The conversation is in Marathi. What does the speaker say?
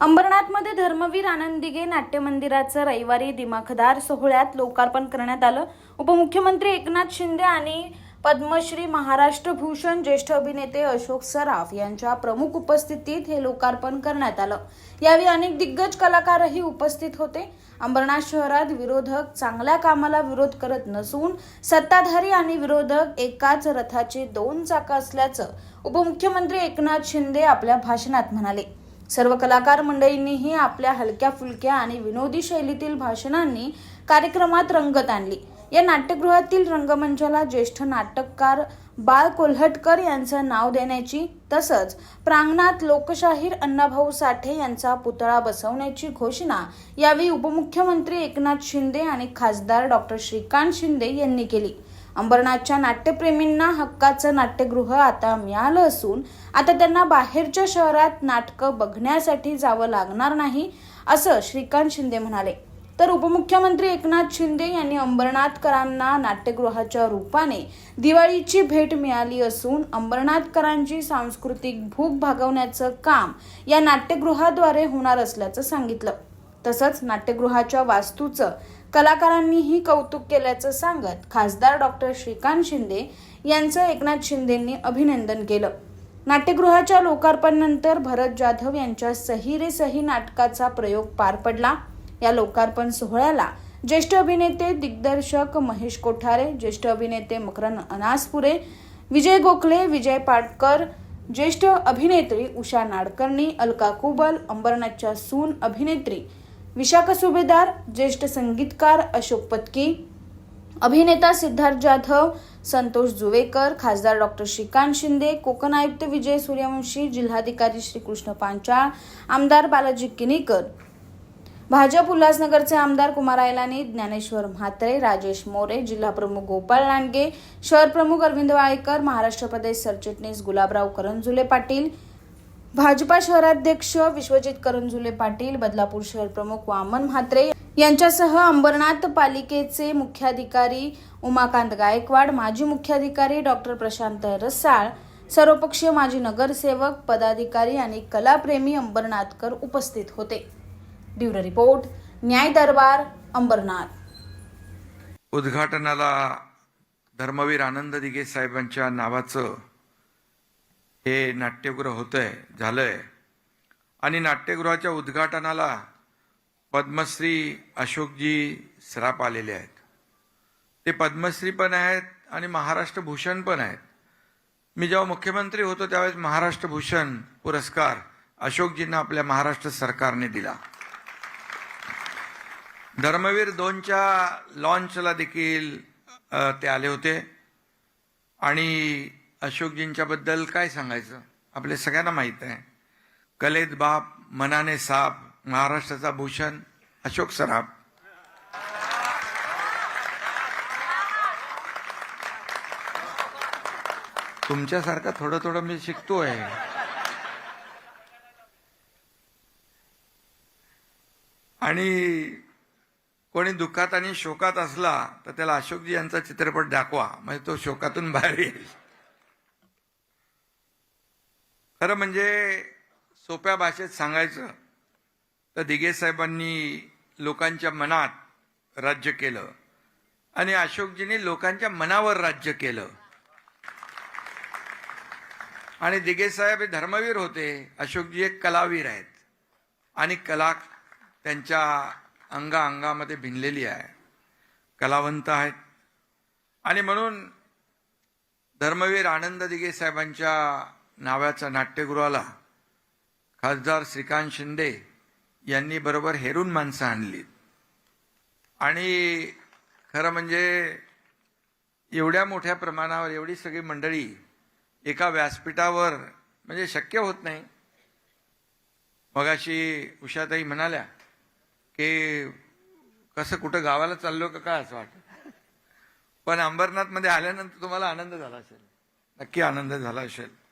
अंबरनाथमध्ये धर्मवीर आनंदिगे नाट्य मंदिराचं रविवारी दिमाखदार सोहळ्यात लोकार्पण करण्यात आलं. उपमुख्यमंत्री एकनाथ शिंदे आणि पद्मश्री महाराष्ट्र भूषण ज्येष्ठ अभिनेते अशोक सराफ यांच्या प्रमुख उपस्थितीत हे लोकार्पण करण्यात आलं. यावेळी अनेक दिग्गज कलाकारही उपस्थित होते. अंबरनाथ शहरात विरोधक चांगल्या कामाला विरोध करत नसून सत्ताधारी आणि विरोधक एकाच रथाचे दोन चाकं असल्याचं उपमुख्यमंत्री एकनाथ शिंदे आपल्या भाषणात म्हणाले. सर्व कलाकार मंडळींनीही आपल्या हलक्या फुलक्या आणि विनोदी शैलीतील भाषणांनी कार्यक्रमात रंगत आणली. या नाट्यगृहातील रंगमंचाला ज्येष्ठ नाटककार बाळ कोल्हटकर यांचं नाव देण्याची तसंच प्रांगणात लोकशाहीर अण्णाभाऊ साठे यांचा पुतळा बसवण्याची घोषणा यावेळी उपमुख्यमंत्री एकनाथ शिंदे आणि खासदार डॉक्टर श्रीकांत शिंदे यांनी केली. अंबरनाथच्या नाट्यप्रेमींना हक्काचं नाट्यगृह आता मिळालं असून आता त्यांना बाहेरच्या शहरात नाटकं बघण्यासाठी जावं लागणार नाही असं श्रीकांत शिंदे म्हणाले. तर उपमुख्यमंत्री एकनाथ शिंदे यांनी अंबरनाथकरांना नाट्यगृहाच्या रूपाने दिवाळीची भेट मिळाली असून अंबरनाथकरांची सांस्कृतिक भूक भागवण्याचं काम या नाट्यगृहाद्वारे होणार असल्याचं सांगितलं. तसंच नाट्यगृहाच्या वास्तूचं कलाकारांनीही कौतुक केल्याचं सांगत खासदार डॉक्टर श्रीकांत शिंदे यांचं एकनाथ शिंदेंनी अभिनंदन केलं. नाट्यगृहाच्या लोकार्पणानंतर भरत जाधव यांच्या सही रे सही नाटकाचा प्रयोग पार पडला. या लोकार्पण सोहळ्याला ज्येष्ठ अभिनेते दिग्दर्शक महेश कोठारे ज्येष्ठ अभिनेते मकरन अनासपुरे विजय गोखले विजय पाटकर ज्येष्ठ अभिनेत्री उषा नाडकर्णी अलका कुबल अंबरनाथच्या सून अभिनेत्री विशाखा सुभेदार ज्येष्ठ संगीतकार अशोक पत्की अभिनेता सिद्धार्थ जाधव संतोष जुवेकर खासदार डॉक्टर श्रीकांत शिंदे कोकण आयुक्त विजय सूर्यवंशी जिल्हाधिकारी श्रीकृष्ण पांचाळ आमदार बालाजी किनीकर. भाजप उल्हासनगरचे आमदार कुमार आयलानी ज्ञानेश्वर म्हात्रे राजेश मोरे जिल्हा प्रमुख गोपाळ लांडगे शहर प्रमुख अरविंद वाळेकर महाराष्ट्र प्रदेश सरचिटणीस गुलाबराव करंजुले पाटील भाजपा शहराध्यक्ष विश्वजित करंजुले पाटील बदलापूर शहर प्रमुख वामन म्हात्रे यांच्यासह अंबरनाथ पालिकेचे मुख्याधिकारी उमाकांत गायकवाड माजी मुख्याधिकारी डॉक्टर प्रशांत रसाळ सर्वपक्षीय माजी नगरसेवक पदाधिकारी आणि कलाप्रेमी अंबरनाथकर उपस्थित होते. ब्युरो रिपोर्ट न्याय दरबार अंबरनाथ. उद्घाटनाला धर्मवीर आनंद दिघे साहेबांच्या नावाचं हे नाट्यगृह होतंय झालंय. आणि नाट्यगृहाच्या उद्घाटनाला पद्मश्री अशोकजी श्राप आलेले आहेत. ते पद्मश्री पण आहेत आणि महाराष्ट्र भूषण पण आहेत. मी जेव्हा मुख्यमंत्री होतो त्यावेळेस महाराष्ट्र भूषण पुरस्कार अशोकजींना आपल्या महाराष्ट्र सरकारने दिला. धर्मवीर दोनच्या लॉन्चला देखील ते आले होते. आणि अशोकजींच्या बद्दल काय सांगायचं? आपल्या सगळ्यांना माहीत आहे. कलेत बाप मनाने साप महाराष्ट्राचा भूषण अशोक सराफ तुमच्यासारखं थोडं थोडं मी शिकतोय. आणि कोणी दुःखात आणि शोकात असला तर त्याला अशोकजी यांचा चित्रपट दाखवा. म्हणजे तो शोकातून बाहेर येईल. खरं म्हणजे सोप्या भाषेत सांगायचं तर दिघे साहेबांनी लोकांच्या मनात राज्य केलं आणि अशोकजींनी लोकांच्या मनावर राज्य केलं. आणि दिघे साहेब हे धर्मवीर होते अशोकजी एक कलावीर आहेत. आणि कला त्यांच्या अंगा अंगामध्ये भिनलेली आहे. कलावंत आहेत. आणि म्हणून धर्मवीर आनंद दिघे साहेबांच्या नावाच्या नाट्यगृहाला खासदार श्रीकांत शिंदे यांनी बरोबर हेरून माणसं आणली. आणि खरं म्हणजे एवढ्या मोठ्या प्रमाणावर एवढी सगळी मंडळी एका व्यासपीठावर म्हणजे शक्य होत नाही. मगाशी उषाताई म्हणाल्या की कसं कुठं गावाला चाललो का काय असं वाटत. पण अंबरनाथमध्ये आल्यानंतर तुम्हाला आनंद झाला असेल. नक्की आनंद झाला असेल.